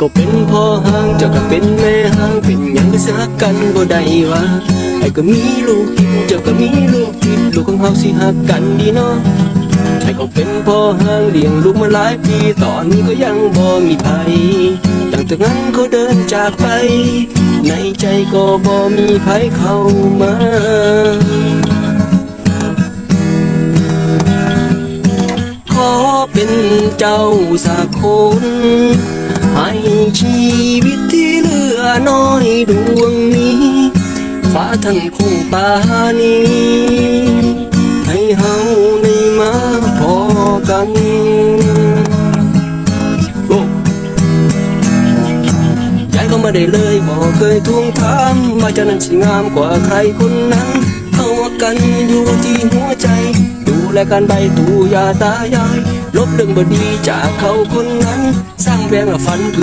ก็เป็นพ่อห้างเจ้าก็เป็นแม่ห้างเป็นหยังก็สิฮักกันบ่ได้วะไอ้ก็มีลูกติดเจ้าก็มีลูกติดลูกของเฮาสิฮักกันดีเนาะไอ้ก็เป็นพ่อห้างเลี้ยงลูกมาหลายปีตอนนี้ก็ยังบ่มีไผตั้งแต่นั้นเขาเดินจากไป ในใจก็บ่มีไผเข้ามาขอเป็นเจ้าสักคน ชีวิตที่เหลือน้อยดวงนี้ฟ้าทั้งคงปานี้ให้เฮาได้มาพอกันโอ้ย้ายเข้ามาได้เลยบอกเคยทวงถามว่าจ้านั้นสิงามกว่าใครคนนั้นเอากันอยู่ที่หัวใจ ดูแลกันใบตูยาตายาย ลบเรื่องบดีจากเขาคนนั้น สร้างแรงฝันเพื่อ